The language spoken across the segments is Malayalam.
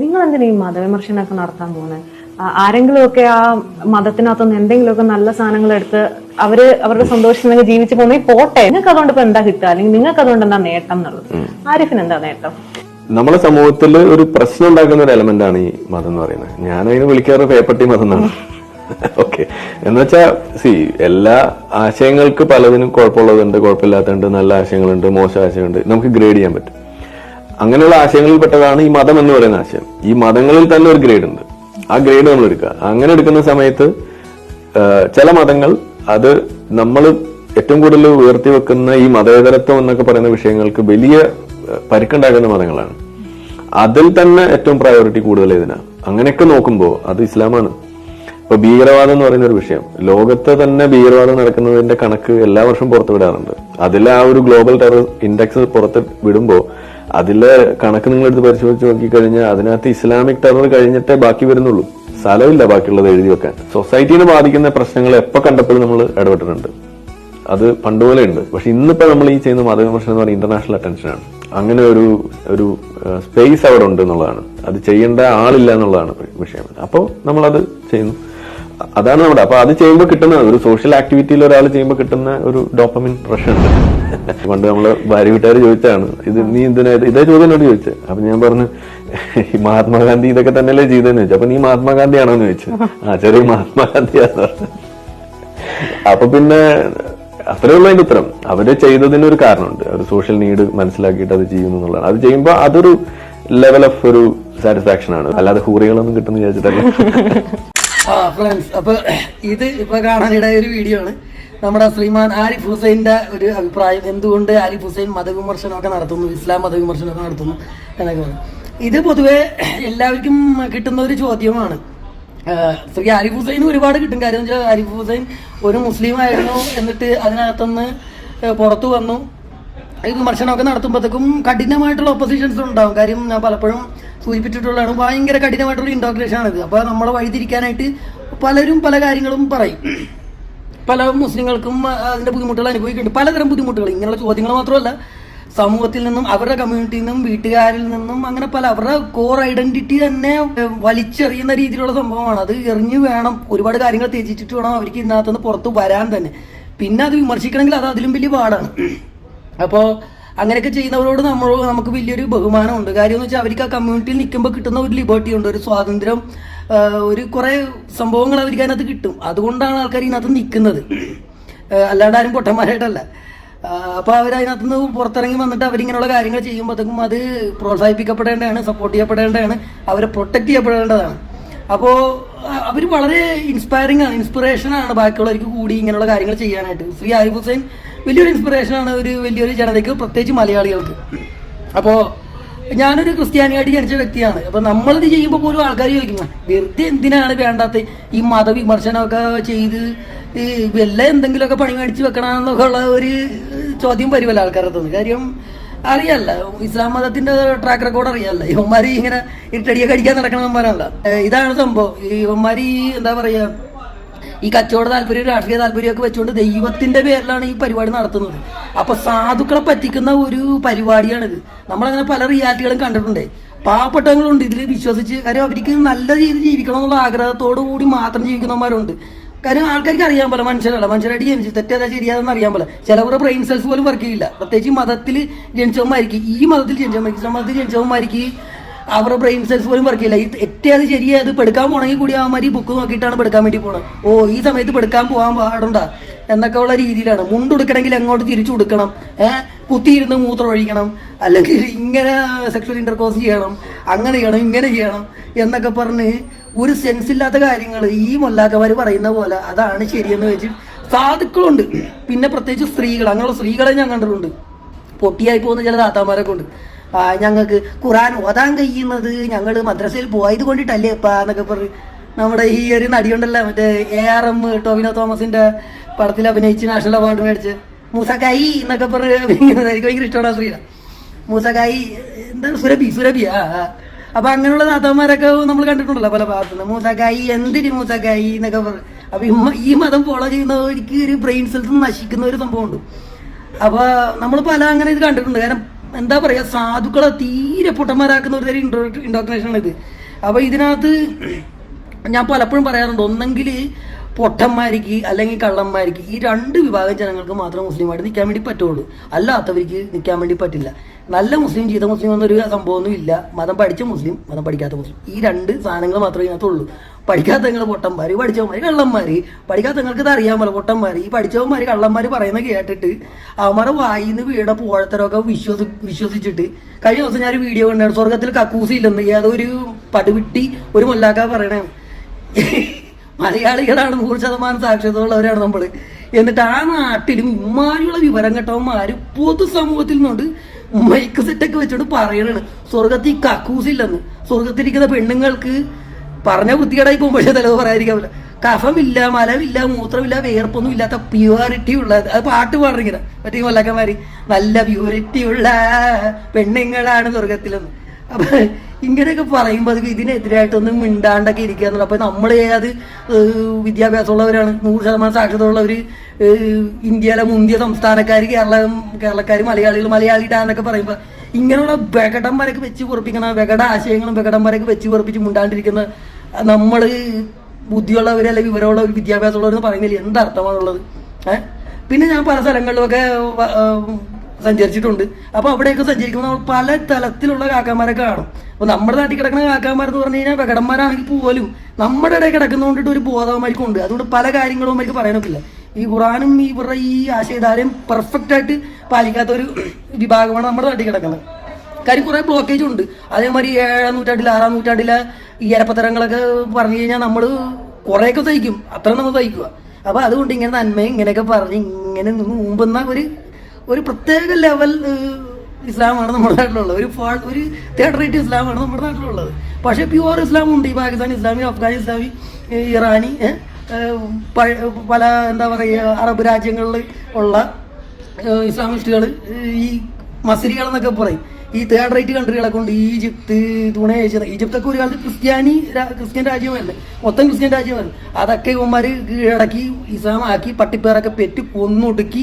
നിങ്ങൾ എന്തിനാ ഈ മതവിമർശനമൊക്കെ നടത്താൻ പോകുന്നത് ആരെങ്കിലും ഒക്കെ ആ മതത്തിനകത്തുനിന്ന് എന്തെങ്കിലുമൊക്കെ നല്ല സാധനങ്ങൾ എടുത്ത് അവർ അവരുടെ സന്തോഷത്തിനൊക്കെ ജീവിച്ചു പോകുന്നെങ്കിൽ പോട്ടെ. നിങ്ങൾക്ക് അതുകൊണ്ട് ഇപ്പൊ എന്താ കിട്ടുക? അല്ലെങ്കിൽ നിങ്ങൾക്ക് അതുകൊണ്ട് എന്താ നേട്ടം എന്നുള്ളത്? ആരിഫിന് എന്താ നേട്ടം? നമ്മുടെ സമൂഹത്തിൽ ഒരു പ്രശ്നം ഉണ്ടാക്കുന്ന ഒരു എലമെന്റ് ആണ് ഈ മതം എന്ന് പറയുന്നത്. ഞാൻ അതിനെ വിളിക്കാറ് പേപ്പട്ടി മതം എന്നാണ്. ഓക്കെ എന്നുവെച്ചാ സി എല്ലാ ആശയങ്ങൾക്ക് പലതിനും കുഴപ്പമുള്ളതുണ്ട് കുഴപ്പമില്ലാത്തതുണ്ട് നല്ല ആശയങ്ങളുണ്ട് മോശം ആശയമുണ്ട് നമുക്ക് ഗ്രേഡ് ചെയ്യാൻ പറ്റും. അങ്ങനെയുള്ള ആശയങ്ങളിൽപ്പെട്ടതാണ് ഈ മതം എന്ന് പറയുന്ന ആശയം. ഈ മതങ്ങളിൽ തന്നെ ഒരു ഗ്രേഡ് ഉണ്ട്. ആ ഗ്രേഡ് നമ്മൾ എടുക്കുക. അങ്ങനെ എടുക്കുന്ന സമയത്ത് ചില മതങ്ങൾ അത് നമ്മൾ ഏറ്റവും കൂടുതൽ ഉയർത്തി വെക്കുന്ന ഈ മതേതരത്വം എന്നൊക്കെ പറയുന്ന വിഷയങ്ങൾക്ക് വലിയ പരിക്കുണ്ടാക്കുന്ന മതങ്ങളാണ്. അതിൽ തന്നെ ഏറ്റവും പ്രയോറിറ്റി കൂടുതൽ ഇതിനാണ് അങ്ങനെയൊക്കെ നോക്കുമ്പോൾ അത് ഇസ്ലാമാണ്. ഇപ്പൊ ഭീകരവാദം എന്ന് പറയുന്ന ഒരു വിഷയം. ലോകത്ത് തന്നെ ഭീകരവാദം നടക്കുന്നതിന്റെ കണക്ക് എല്ലാ വർഷവും പുറത്തു വിടാറുണ്ട് അതിൽ ആ ഒരു ഗ്ലോബൽ ടെറർ ഇൻഡെക്സ് പുറത്ത് വിടുമ്പോൾ അതിലെ കണക്ക് നിങ്ങൾ എടുത്ത് പരിശോധിച്ച് നോക്കിക്കഴിഞ്ഞാൽ അതിനകത്ത് ഇസ്ലാമിക് ടെറർ കഴിഞ്ഞിട്ടേ ബാക്കി വരുന്നുള്ളൂ. സ്ഥലമില്ല ബാക്കിയുള്ളത് എഴുതി വെക്കാൻ സൊസൈറ്റിനെ ബാധിക്കുന്ന പ്രശ്നങ്ങൾ എപ്പോൾ കണ്ടപ്പോഴും നമ്മൾ ഇടപെട്ടിട്ടുണ്ട്. അത് പണ്ടുപോലെ ഉണ്ട്. പക്ഷെ ഇന്നിപ്പോ നമ്മൾ ഈ ചെയ്യുന്ന മതവിമർശനം എന്ന് പറയുന്നത് ഇന്റർനാഷണൽ അറ്റൻഷനാണ് അങ്ങനെ ഒരു ഒരു സ്പേസ് അവിടെ ഉണ്ട് എന്നുള്ളതാണ്. അത് ചെയ്യേണ്ട ആളില്ല എന്നുള്ളതാണ് വിഷയം. അപ്പോൾ നമ്മളത് ചെയ്യുന്നു. അതാണ് നമ്മുടെ അപ്പൊ അത് ചെയ്യുമ്പോൾ കിട്ടുന്ന ഒരു സോഷ്യൽ ആക്ടിവിറ്റിയിൽ ഒരാൾ ചെയ്യുമ്പോൾ കിട്ടുന്ന ഒരു ഡോപ്പമിൻ പ്രഷർ ഉണ്ട്. പണ്ട് നമ്മൾ ഭാര്യ വീട്ടുകാർ ചോദിച്ചാണ് ഇത് നീ എന്തിനാ ഇത്? ചോദ്യം എന്നോട് ചോദിച്ചത് അപ്പൊ ഞാൻ പറഞ്ഞു ഈ മഹാത്മാഗാന്ധി ഇതൊക്കെ തന്നെയല്ലേ ചെയ്തതെന്ന് ചോദിച്ചു. അപ്പൊ നീ മഹാത്മാഗാന്ധി ആണോ എന്ന് ചോദിച്ചു. ആ ചെറിയ മഹാത്മാഗാന്ധി പറഞ്ഞു അപ്പൊ പിന്നെ അത്രേ ഉള്ളൂ അതിന്റെ ഉത്തരം. അവർ ചെയ്തതിന് ഒരു കാരണമുണ്ട്. ഒരു സോഷ്യൽ നീഡ് മനസ്സിലാക്കിയിട്ട് അത് ചെയ്യുന്നു എന്നുള്ളതാണ്. അത് ചെയ്യുമ്പോൾ അതൊരു ലെവൽ ഓഫ് ഒരു സാറ്റിസ്ഫാക്ഷൻ ആണ്. അല്ലാതെ ഹൂറികളൊന്നും കിട്ടുന്ന വിചാരിച്ചിട്ടല്ല. ആ ഫ്രണ്ട്സ് അപ്പൊ ഇത് ഇപ്പൊ കാണാനിടയ ഒരു വീഡിയോ ആണ്. നമ്മുടെ ശ്രീമാൻ ആരിഫ് ഹുസൈന്റെ ഒരു അഭിപ്രായം. എന്തുകൊണ്ട് ആരിഫ് ഹുസൈൻ മതവിമർശനമൊക്കെ നടത്തുന്നു? ഇസ്ലാം മതവിമർശനമൊക്കെ നടത്തുന്നു എന്നൊക്കെ പറഞ്ഞു. ഇത് പൊതുവെ എല്ലാവർക്കും കിട്ടുന്ന ഒരു ചോദ്യമാണ്. ശ്രീ ആരിഫ് ഹുസൈൻ ഒരുപാട് കിട്ടും. കാര്യം വെച്ചാൽ ആരിഫ് ഹുസൈൻ ഒരു മുസ്ലിം ആയിരുന്നു എന്നിട്ട് അതിനകത്തുനിന്ന് പുറത്തു വന്നു. വിമർശനമൊക്കെ നടത്തുമ്പോഴത്തേക്കും കഠിനമായിട്ടുള്ള ഒപ്പോസിഷൻസ് ഉണ്ടാവും. കാര്യം ഞാൻ പലപ്പോഴും സൂചിപ്പിച്ചിട്ടുള്ളതാണ്. ഭയങ്കര കഠിനമായിട്ടുള്ള ഇൻഡോഗ്രേഷൻ ആണിത്. അപ്പോൾ നമ്മളെ വഴിതിരിക്കാനായിട്ട് പലരും പല കാര്യങ്ങളും പറയും. പല മുസ്ലിങ്ങൾക്കും അതിന്റെ ബുദ്ധിമുട്ടുകൾ അനുഭവിക്കുന്നുണ്ട്. പലതരം ബുദ്ധിമുട്ടുകൾ. ഇങ്ങനെയുള്ള ചോദ്യങ്ങൾ മാത്രമല്ല സമൂഹത്തിൽ നിന്നും അവരുടെ കമ്മ്യൂണിറ്റിയിൽ നിന്നും വീട്ടുകാരിൽ നിന്നും അങ്ങനെ പല അവരുടെ കോർ ഐഡന്റിറ്റി തന്നെ വലിച്ചെറിയുന്ന രീതിയിലുള്ള സംഭവമാണ്. അത് എറിഞ്ഞു വേണം ഒരുപാട് കാര്യങ്ങൾ ത്യജിച്ചിട്ട് വേണം അവർക്ക് ഇതിനകത്തുനിന്ന് പുറത്ത് വരാൻ തന്നെ. പിന്നെ അത് വിമർശിക്കണമെങ്കിൽ അത് അതിലും വലിയ പാടാണ്. അപ്പോൾ അങ്ങനെയൊക്കെ ചെയ്യുന്നവരോട് നമ്മൾ നമുക്ക് വലിയൊരു ബഹുമാനമുണ്ട്. കാര്യം എന്ന് വെച്ചാൽ അവർക്ക് ആ കമ്മ്യൂണിറ്റിയിൽ നിൽക്കുമ്പോൾ കിട്ടുന്ന ഒരു ലിബർട്ടി ഉണ്ട് ഒരു സ്വാതന്ത്ര്യം ഒരു കുറേ സംഭവങ്ങൾ അവർക്ക് അതിനകത്ത് കിട്ടും. അതുകൊണ്ടാണ് ആൾക്കാർ ഇതിനകത്ത് നിൽക്കുന്നത്. അല്ലാണ്ട് ആരും പൊട്ടന്മാരായിട്ടല്ല. അപ്പോൾ അവർ അതിനകത്ത് നിന്ന് പുറത്തിറങ്ങി വന്നിട്ട് അവരിങ്ങനെയുള്ള കാര്യങ്ങൾ ചെയ്യുമ്പോഴത്തേക്കും അത് പ്രോത്സാഹിപ്പിക്കപ്പെടേണ്ടതാണ് സപ്പോർട്ട് ചെയ്യപ്പെടേണ്ടതാണ് അവരെ പ്രൊട്ടക്ട് ചെയ്യപ്പെടേണ്ടതാണ്. അപ്പോൾ അവർ വളരെ ഇൻസ്പയറിംഗ് ആണ് ഇൻസ്പിറേഷൻ ആണ് ബാക്കിയുള്ളവർക്ക് കൂടി ഇങ്ങനെയുള്ള കാര്യങ്ങൾ ചെയ്യാനായിട്ട്. ശ്രീ ആരിഫ് ഹുസൈൻ വലിയൊരു ഇൻസ്പിറേഷൻ ആണ് ഒരു വലിയൊരു ജനതയ്ക്ക് പ്രത്യേകിച്ച് മലയാളികൾക്ക്. അപ്പോൾ ഞാനൊരു ക്രിസ്ത്യാനിയായിട്ട് ജനിച്ച വ്യക്തിയാണ്. അപ്പൊ നമ്മളിത് ചെയ്യുമ്പോൾ പോലും ആൾക്കാർ ചോദിക്കും വെറുതെ എന്തിനാണ് വേണ്ടാത്ത ഈ മതവിമർശനമൊക്കെ ചെയ്ത് ഈ വല്ല എന്തെങ്കിലുമൊക്കെ പണി മേടിച്ച് വെക്കണമെന്നൊക്കെ ഉള്ള ഒരു ചോദ്യം വരുമല്ലോ ആൾക്കാരുടെ കാര്യം അറിയല്ല ഇസ്ലാം മതത്തിന്റെ ട്രാക്ക് റെക്കോർഡ് അറിയാല്ല. ഇവന്മാര് ഇങ്ങനെ ഇട്ടടിയൊക്കെ അടിക്കാൻ നടക്കണമെന്നല്ല ഇതാണ് സംഭവം. ഇവന്മാര് എന്താ പറയാ ഈ കച്ചവട താല്പര്യം രാഷ്ട്രീയ താല്പര്യമൊക്കെ വെച്ചുകൊണ്ട് ദൈവത്തിന്റെ പേരിലാണ് ഈ പരിപാടി നടത്തുന്നത്. അപ്പൊ സാധുക്കളെ പറ്റിക്കുന്ന ഒരു പരിപാടിയാണിത്. നമ്മളങ്ങനെ പല റിയാലിറ്റികളും കണ്ടിട്ടുണ്ട്. പാവപ്പെട്ടവങ്ങളുണ്ട്. ഇതിൽ വിശ്വസിച്ച് കാര്യം അവർക്ക് നല്ല രീതിയിൽ ജീവിക്കണം എന്നുള്ള ആഗ്രഹത്തോടു കൂടി മാത്രം ജീവിക്കുന്നവന്മാരുണ്ട്. കാര്യം ആൾക്കാർക്ക് അറിയാൻ പോലെ മനുഷ്യരല്ല. മനുഷ്യരായിട്ട് ജനിച്ചു തെറ്റേതാ ശരിയാതെന്ന് അറിയാൻ പോലെ. ചിലവരുടെ ബ്രെയിൻ സെൽസ് പോലും വർക്ക് ചെയ്യില്ല. പ്രത്യേകിച്ച് മതത്തിൽ ജനിച്ചവന്മാർക്ക് ഈ മതത്തിൽ ജനിച്ചവന്മാർക്ക് മതത്തിൽ ജനിച്ചവന്മാർക്ക് അവരുടെ ബ്രെയിൻ സെൽസ് പോലും വർക്ക് ചെയ്യില്ല. ഇത് അത് ശരിയാ അത് പെടുക്കാൻ പോണെങ്കിൽ കൂടി അവന്മാർ ഈ ബുക്ക് നോക്കിയിട്ടാണ് പെടുക്കാൻ വേണ്ടി പോണത്. ഓ ഈ സമയത്ത് പെടുക്കാൻ പോകാൻ പാടുണ്ട? എന്നൊക്കെ ഉള്ള രീതിയിലാണ്. മുണ്ടുടുക്കണമെങ്കിൽ എങ്ങോട്ട് തിരിച്ചു കൊടുക്കണം ഏഹ് കുത്തിയിരുന്ന് മൂത്രം ഒഴിക്കണം. അല്ലെങ്കിൽ ഇങ്ങനെ സെക്ഷൽ ഇന്റർകോസ് ചെയ്യണം. അങ്ങനെ ചെയ്യണം ഇങ്ങനെ ചെയ്യണം എന്നൊക്കെ പറഞ്ഞ് ഒരു സെൻസ് ഇല്ലാത്ത കാര്യങ്ങൾ ഈ മൊല്ലാക്കന്മാർ പറയുന്ന പോലെ അതാണ് ശരിയെന്ന് വെച്ച് സാധുക്കളുണ്ട്. പിന്നെ പ്രത്യേകിച്ച് സ്ത്രീകൾ അങ്ങനെയുള്ള സ്ത്രീകളെ ഞാൻ കണ്ടിട്ടുണ്ട്. പൊട്ടിയായി പോകുന്ന ചില താത്താമാരൊക്കെ ഉണ്ട്. ആ ഞങ്ങൾക്ക് ഖുറാൻ ഓതാൻ കഴിയുന്നത് ഞങ്ങൾ മദ്രസയിൽ പോയത് കൊണ്ടിട്ടല്ലേ ഇപ്പ എന്നൊക്കെ പറഞ്ഞു നമ്മുടെ ഈ ഒരു നടിയുണ്ടല്ലോ മറ്റേ എ ആർ എം ടോവിനോ തോമസിന്റെ പടത്തിൽ അഭിനയിച്ച് നാഷണൽ അവാർഡ് മേടിച്ച്. മൂസക്കായി എന്നൊക്കെ പറഞ്ഞ് എനിക്ക് ഭയങ്കര ഇഷ്ടമാണ് ആ സ്ത്രീയുടെ മൂസക്കായി എന്താണ് സുരഭി സുരഭി ആ. അപ്പൊ അങ്ങനെയുള്ള നാഥന്മാരൊക്കെ നമ്മൾ കണ്ടിട്ടുണ്ടല്ലോ പല ഭാഗത്തുനിന്ന് മൂസക്കായി എന്തിന് മൂസക്കായി എന്നൊക്കെ പറഞ്ഞു. അപ്പൊ ഈ മതം ഫോളോ ചെയ്യുന്നവർക്ക് ഒരു ബ്രെയിൻ സെൽസ് നശിക്കുന്ന ഒരു സംഭവമുണ്ട്. അപ്പൊ നമ്മൾ പല അങ്ങനെ ഇത് കണ്ടിട്ടുണ്ട്. കാരണം എന്താ പറയുക സാധുക്കളെ തീരെ പൊട്ടന്മാരാക്കുന്ന ഒരു തരം ഇൻഡോക്ട്രിനേഷൻ ആണ് ഇത് അപ്പോൾ ഇതിനകത്ത് ഞാൻ പലപ്പോഴും പറയാറുണ്ട് ഒന്നെങ്കിൽ പൊട്ടന്മാർക്ക് അല്ലെങ്കിൽ കള്ളന്മാർക്ക് ഈ രണ്ട് വിഭാഗം ജനങ്ങൾക്ക് മാത്രം മുസ്ലിമായിട്ട് നിൽക്കാൻ വേണ്ടി പറ്റുള്ളൂ. അല്ലാത്തവർക്ക് നിൽക്കാൻ വേണ്ടി പറ്റില്ല. നല്ല മുസ്ലിം ചെയ്ത മുസ്ലിം എന്നൊരു സംഭവമൊന്നും ഇല്ല. മതം പഠിച്ച മുസ്ലിം മതം പഠിക്കാത്ത മുസ്ലിം. ഈ രണ്ട് സാധനങ്ങൾ മാത്രമേ ഇതിനകത്തുള്ളൂ. പഠിക്കാത്ത നിങ്ങൾ പൊട്ടന്മാര് പഠിച്ചവന്മാര് കള്ളന്മാര്. പഠിക്കാത്ത നിങ്ങൾക്ക് ഇത് അറിയാൻ പോലെ പൊട്ടന്മാര് ഈ പഠിച്ചവന്മാര് കള്ളന്മാര് പറയുന്നത് കേട്ടിട്ട് അവന്മാരെ വായിന്ന് വീട പോഴത്തരൊക്കെ വിശ്വസി വിശ്വസിച്ചിട്ട് കഴിഞ്ഞ ദിവസം ഞാൻ വീഡിയോ കണ്ടാണ് സ്വർഗത്തിൽ കക്കൂസി ഇല്ലെന്ന്. ഏതോ പടുവിട്ടി ഒരു മുല്ലാക്ക പറയണേ. മലയാളികളാണ് നൂറ് ശതമാനം സാക്ഷരതയുള്ളവരാണ് നമ്മൾ എന്നിട്ട് ആ നാട്ടിലും ഇമാരിയുള്ള വിവരം കേട്ടവന്മാര് പൊതുസമൂഹത്തിൽ നിന്നുകൊണ്ട് മൈക്ക് സെറ്റൊക്കെ വെച്ചോണ്ട് പറയണാണ്. സ്വർഗത്തിൽ കക്കൂസില്ലെന്ന് സ്വർഗത്തിരിക്കുന്ന പെണ്ണുങ്ങൾക്ക് പറഞ്ഞ വൃത്തികേടായി പോകും. പക്ഷേ തലവ് പറയാതിരിക്കാവില്ല കഫമില്ല മലമില്ല മൂത്രമില്ല വേർപ്പൊന്നും ഇല്ലാത്ത പ്യൂരിറ്റി ഉള്ള അത് പാട്ട് പാടുന്നിങ്ങനെ മറ്റേ കൊല്ലക്കന്മാര് നല്ല പ്യൂരിറ്റി ഉള്ള പെണ്ണുങ്ങളാണ് സ്വർഗത്തിലെന്ന് അപ്പൊ ഇങ്ങനെയൊക്കെ പറയുമ്പോൾ അത് ഇതിനെതിരായിട്ടൊന്നും മിണ്ടാണ്ടൊക്കെ ഇരിക്കുക എന്നുള്ളത് അപ്പൊ നമ്മളെ അത് വിദ്യാഭ്യാസമുള്ളവരാണ്. നൂറ് ശതമാനം സാക്ഷരതയുള്ളവർ ഇന്ത്യയിലെ മുന്തിയ സംസ്ഥാനക്കാർ കേരള കേരളക്കാർ മലയാളികൾ മലയാളിയിട്ടാന്നൊക്കെ പറയുമ്പോൾ ഇങ്ങനെയുള്ള വികടന്മാരൊക്കെ വെച്ച് പൊറപ്പിക്കണ വികട ആശയങ്ങളും വികടന്മാരൊക്കെ വെച്ച് പൊറപ്പിച്ച് മുണ്ടാണ്ടിരിക്കുന്ന നമ്മൾ ബുദ്ധിയുള്ളവർ അല്ലെങ്കിൽ വിവരമുള്ളവർ വിദ്യാഭ്യാസമുള്ളവർ പറയുന്നില്ല എന്തർത്ഥമാണുള്ളത് ഏഹ് പിന്നെ ഞാൻ പല സ്ഥലങ്ങളിലൊക്കെ സഞ്ചരിച്ചിട്ടുണ്ട്. അപ്പൊ അവിടെയൊക്കെ സഞ്ചരിക്കുമ്പോൾ നമ്മൾ പല തലത്തിലുള്ള കാക്കാമാരെ കാണും. അപ്പൊ നമ്മുടെ നാട്ടിൽ കിടക്കുന്ന കാക്കാമാരെന്ന് പറഞ്ഞു കഴിഞ്ഞാൽ വികടന്മാരാണെങ്കിൽ പോലും നമ്മുടെ ഇടയിൽ കിടക്കുന്നതുകൊണ്ടിട്ട് ഒരു ബോധവന്മാർക്കും ഉണ്ട് അതുകൊണ്ട് പല കാര്യങ്ങളും അവർക്ക് പറയാനൊക്കില്ല. ഈ ഖുറാനും ഇവരുടെ ഈ ആശയധാരയും പെർഫെക്റ്റ് ആയിട്ട് പാലിക്കാത്ത ഒരു വിഭാഗമാണ് നമ്മുടെ നാട്ടിൽ കിടക്കുന്നത്. കാര്യം കുറെ ബ്ലോക്കേജ് ഉണ്ട്. അതേമാതിരി ഏഴാം നൂറ്റാണ്ടിൽ ആറാം നൂറ്റാണ്ടിലെ ഈ ഇരപ്പത്തരങ്ങളൊക്കെ പറഞ്ഞു കഴിഞ്ഞാൽ നമ്മൾ കുറേയൊക്കെ തയ്ക്കും അത്ര നമ്മൾ തയ്ക്കുക അപ്പൊ അതുകൊണ്ട് ഇങ്ങനെ നന്മയും ഇങ്ങനെയൊക്കെ പറഞ്ഞ് ഇങ്ങനെ മുമ്പെന്ന ഒരു ഒരു പ്രത്യേക ലെവൽ ഇസ്ലാമാണ് നമ്മുടെ നാട്ടിലുള്ളത്. ഒരു ഫാൾ ഒരു തേർഡ് റേറ്റ് ഇസ്ലാമാണ് നമ്മുടെ നാട്ടിലുള്ളത്. പക്ഷേ പ്യുവർ ഇസ്ലാം ഉണ്ട്. ഈ പാകിസ്ഥാൻ ഇസ്ലാമി അഫ്ഗാൻ ഇസ്ലാമി ഇറാനി പല എന്താ പറയുക അറബ് രാജ്യങ്ങളിൽ ഉള്ള ഇസ്ലാമിസ്റ്റുകൾ ഈ മസരികൾ എന്നൊക്കെ പറയും. ഈ തേർഡ് റേറ്റ് കൺട്രികളൊക്കെ ഉണ്ട്. ഈജിപ്ത് തുണേഷ്യ ഈജിപ്തൊക്കെ ഒരു കാലത്ത് ക്രിസ്ത്യാനി ക്രിസ്ത്യൻ രാജ്യമല്ലേ? മൊത്തം ക്രിസ്ത്യൻ രാജ്യമല്ലേ? അതൊക്കെ ഇവന്മാർ കീഴടക്കി ഇസ്ലാമാക്കി പട്ടിപ്പേറൊക്കെ പെറ്റി കൊന്നൊടുക്കി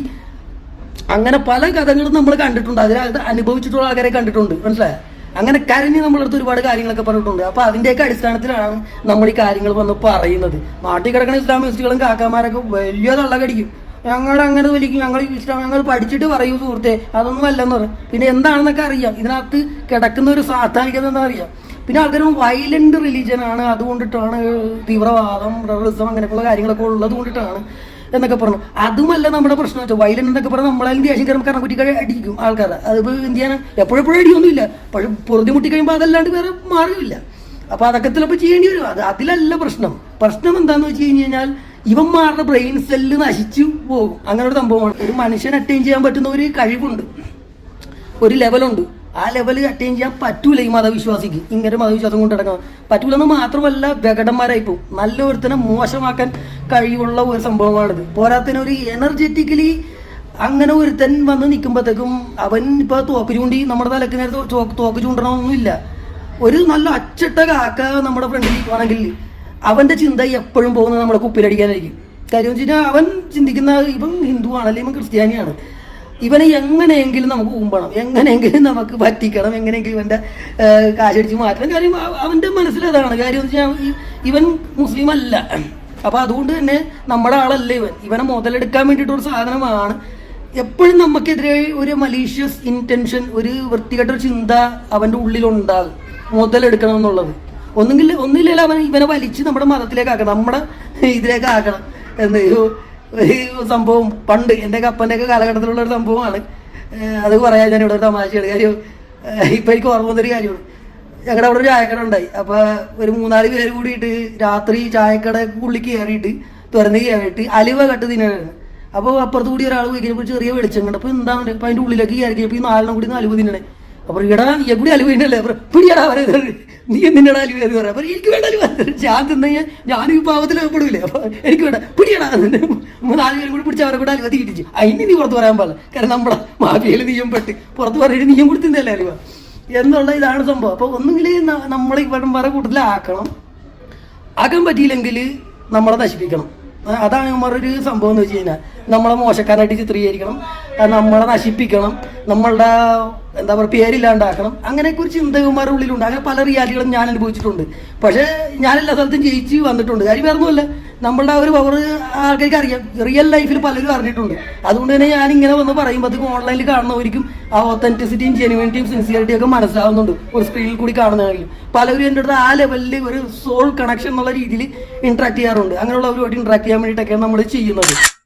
അങ്ങനെ പല കഥകളും നമ്മൾ കണ്ടിട്ടുണ്ട്. അതിനകത്ത് അനുഭവിച്ചിട്ടുള്ള ആൾക്കാരെ കണ്ടിട്ടുണ്ട്. മനസ്സിലായോ? അങ്ങനെ കരഞ്ഞ് നമ്മളടുത്ത് ഒരുപാട് കാര്യങ്ങളൊക്കെ പറഞ്ഞിട്ടുണ്ട്. അപ്പൊ അതിന്റെയൊക്കെ അടിസ്ഥാനത്തിലാണ് നമ്മൾ ഈ കാര്യങ്ങൾ വന്ന് പറയുന്നത്. നാട്ടിൽ കിടക്കുന്ന ഇസ്ലാമിസ്റ്റുകളും കാക്കാമാരൊക്കെ വലിയ തള്ളകടിക്കും. ഞങ്ങൾ അങ്ങനെ വലിക്കും. ഞങ്ങൾ ഇസ്ലാം ഞങ്ങൾ പഠിച്ചിട്ട് പറയൂ സുഹൃത്തെ അതൊന്നും അല്ലെന്ന് പറയും. പിന്നെ എന്താണെന്നൊക്കെ അറിയാം. ഇതിനകത്ത് കിടക്കുന്ന ഒരു സാധാനികത എന്താ അറിയാം? പിന്നെ ആൾക്കാർ വയലന്റ് റിലീജിയൻ ആണ്. അതുകൊണ്ടിട്ടാണ് തീവ്രവാദം ടെററിസം അങ്ങനെയൊക്കെയുള്ള കാര്യങ്ങളൊക്കെ ഉള്ളത് കൊണ്ടിട്ടാണ്. എന്നൊക്കെ പറഞ്ഞു. അതുമല്ല നമ്മുടെ പ്രശ്നം വെച്ചാൽ വയലന്റ് എന്നൊക്കെ പറഞ്ഞാൽ നമ്മളാലും ദേഷ്യം കയറും കാരണം കുറ്റിക്കഴ അടിക്കും ആൾക്കാർ അതിപ്പോൾ എന്ത് എപ്പോഴെപ്പോഴും അടിയൊന്നുമില്ല. പക്ഷെ പൊറുതി മുട്ടി കഴിയുമ്പോൾ അതല്ലാണ്ട് വേറെ മാർഗമില്ല അപ്പൊ അതൊക്കെ ചിലപ്പോൾ ചെയ്യേണ്ടി വരും. അത് അതിലല്ല പ്രശ്നം. പ്രശ്നം എന്താന്ന് വെച്ച് കഴിഞ്ഞ് കഴിഞ്ഞാൽ ഇവന്മാരുടെ ബ്രെയിൻ സെല്ല് നശിച്ചു പോകും. അങ്ങനെ ഒരു സംഭവമാണ്. ഒരു മനുഷ്യൻ അറ്റൈൻ ചെയ്യാൻ പറ്റുന്ന ഒരു കഴിവുണ്ട്. ഒരു ലെവലുണ്ട് ആ ലെവൽ അറ്റൈൻ ചെയ്യാൻ പറ്റൂല ഈ മതവിശ്വാസിക്ക്. ഇങ്ങനെ മതവിശ്വാസം കൊണ്ട് നടക്കണം പറ്റൂലെന്ന് മാത്രമല്ല വികടന്മാരായി പോകും നല്ല ഒരുത്തനെ മോശമാക്കാൻ കഴിവുള്ള ഒരു സംഭവമാണിത്. പോരാത്തതിന് ഒരു എനർജറ്റിക്കലി അങ്ങനെ ഒരുത്തൻ വന്ന് നിൽക്കുമ്പോഴത്തേക്കും അവൻ ഇപ്പൊ തോക്ക് ചൂണ്ടി നമ്മുടെ തലക്ക് നേരെ തോക്ക് ചൂണ്ടണമൊന്നുമില്ല. ഒരു നല്ല അച്ചട്ട കാക്ക നമ്മുടെ ഫ്രണ്ടിൽ നിൽക്കുവാണെങ്കിൽ അവന്റെ ചിന്ത എപ്പോഴും പോകുന്നത് നമ്മളെ കുപ്പിലടിക്കാനായിരിക്കും. കാര്യം വെച്ച് കഴിഞ്ഞാൽ അവൻ ചിന്തിക്കുന്ന ഇപ്പം ഹിന്ദു ആണ് അല്ലെങ്കിൽ ക്രിസ്ത്യാനിയാണ്. ഇവനെ എങ്ങനെയെങ്കിലും നമുക്ക് കുമ്പണം എങ്ങനെയെങ്കിലും നമുക്ക് പറ്റിക്കണം എങ്ങനെയെങ്കിലും ഇവന്റെ കാശടിച്ച് മാറ്റണം. കാര്യം അവന്റെ മനസ്സിലതാണ് കാര്യം എന്ന് വെച്ചാൽ ഇവൻ മുസ്ലിം അല്ല. അപ്പൊ അതുകൊണ്ട് തന്നെ നമ്മുടെ ആളല്ല ഇവൻ. ഇവനെ മുതലെടുക്കാൻ വേണ്ടിയിട്ടൊരു സാധനമാണ്. എപ്പോഴും നമുക്കെതിരെ ഒരു മലീഷ്യസ് ഇന്റൻഷൻ ഒരു വൃത്തികെട്ട ഒരു ചിന്ത അവന്റെ ഉള്ളിലുണ്ടാകും. മുതലെടുക്കണം എന്നുള്ളത്. ഒന്നുകിൽ ഒന്നില്ലെങ്കിൽ അവൻ ഇവനെ വലിച്ച് നമ്മുടെ മതത്തിലേക്ക് ആക്കണം നമ്മുടെ ഇതിലേക്ക് ആക്കണം. എന്ത് ഒരു- സംഭവം പണ്ട് എന്റെ അപ്പന്റെ ഒക്കെ കാലഘട്ടത്തിലുള്ള ഒരു സംഭവമാണ്. അത് പറയാൻ ഞാൻ ഇവിടെ തമാശയാണ്. കാര്യം ഇപ്പം എനിക്ക് ഓർമ്മ വന്നൊരു കാര്യമാണ്. ഞങ്ങളുടെ അവിടെ ഒരു ചായക്കട ഉണ്ടായി. അപ്പൊ ഒരു മൂന്നാൽ പേര് കൂടിയിട്ട് രാത്രി ചായക്കട ഉള്ളിൽ കയറിയിട്ട് തുറന്ന് കയറിയിട്ട് അലിവ കട്ട് തിന്നാനാണ് അപ്പോൾ അപ്പുറത്ത് കൂടി ഒരാൾ പോയി. ചെറിയ വെളിച്ചം കണ്ടപ്പോൾ എന്താ അപ്പോൾ അതിന്റെ ഉള്ളിലേക്ക് കയറി കഴിഞ്ഞപ്പോൾ ഈ നാലെണ്ണം കൂടി അലിവ് തിന്നണേ. അപ്പൊ നീ എവിടെ അപ്പൊ പിടിയടാ പറയുന്നത് നീ എന്തിനാണ് അലിവ് എന്ന് പറയാം. അപ്പൊ എനിക്ക് വേണ്ട അലിവ്. ഞാൻ തിന്നു ഞാനും ഈ പാവത്തിൽ പെടൂലേ അപ്പൊ എനിക്ക് വേണ്ട. പിടിയടാ. നാല് പേരും കൂടി പിടിച്ച് അവരെ കൂടെ അലിവ തീറ്റിച്ചു. അതിന് നീ പുറത്ത് പറയാൻ പാടില്ല. കാരണം നമ്മളെ മാഫിയയിൽ നീയും പെട്ട് പുറത്ത് പറഞ്ഞിട്ട് നീയും കൂടി തിന്നല്ലേ അലിവ? എന്നുള്ള ഇതാണ് സംഭവം. അപ്പൊ ഒന്നുകിൽ നമ്മളെ ഇവിടം വേറെ കൂട്ടത്തിലാക്കണം ആക്കാൻ പറ്റിയില്ലെങ്കിൽ നമ്മളെ നശിപ്പിക്കണം. അതാണ് വേറൊരു സംഭവം എന്ന് വെച്ച് കഴിഞ്ഞാൽ നമ്മളെ മോശക്കാരായിട്ട് ചിത്രീകരിക്കണം. നമ്മളെ നശിപ്പിക്കണം. നമ്മളുടെ എന്താ പറയുക പേരില്ലാണ്ടാക്കണം. അങ്ങനെയൊക്കെ ഒരു ചിന്തകന്മാരുടെ ഉള്ളിലുണ്ട്. അങ്ങനെ പല റിയാലിറ്റികളും ഞാൻ അനുഭവിച്ചിട്ടുണ്ട്. പക്ഷേ ഞാൻ എല്ലാ സ്ഥലത്തും ജയിച്ച് വന്നിട്ടുണ്ട്. കാര്യം വേറെ ഒന്നുമല്ല നമ്മളുടെ ഒരു പവർ ആൾക്കാർക്ക് അറിയാം. റിയൽ ലൈഫിൽ പലരും അറിഞ്ഞിട്ടുണ്ട്. അതുകൊണ്ട് തന്നെ ഞാൻ ഇങ്ങനെ വന്ന് പറയുമ്പോഴത്തേക്കും ഓൺലൈനിൽ കാണുന്നവർക്കും ആ ഒത്തന്റിസിറ്റിയും ജെനുവിനിറ്റിയും സിൻസിയറിറ്റിയും ഒക്കെ മനസ്സിലാവുന്നുണ്ട്. ഒരു സ്ക്രീനിൽ കൂടി കാണുന്നതാണെങ്കിലും. പലരും എന്റെ അടുത്ത് ആ ലെവലിൽ ഒരു സോൾ കണക്ഷൻ എന്നുള്ള രീതിയിൽ ഇൻട്രാക്ട് ചെയ്യാറുണ്ട്. അങ്ങനെയുള്ളവരുമായിട്ട് ഇൻട്രാക്ട് ചെയ്യാൻ വേണ്ടിയിട്ടൊക്കെയാണ് നമ്മൾ ചെയ്യുന്നത്.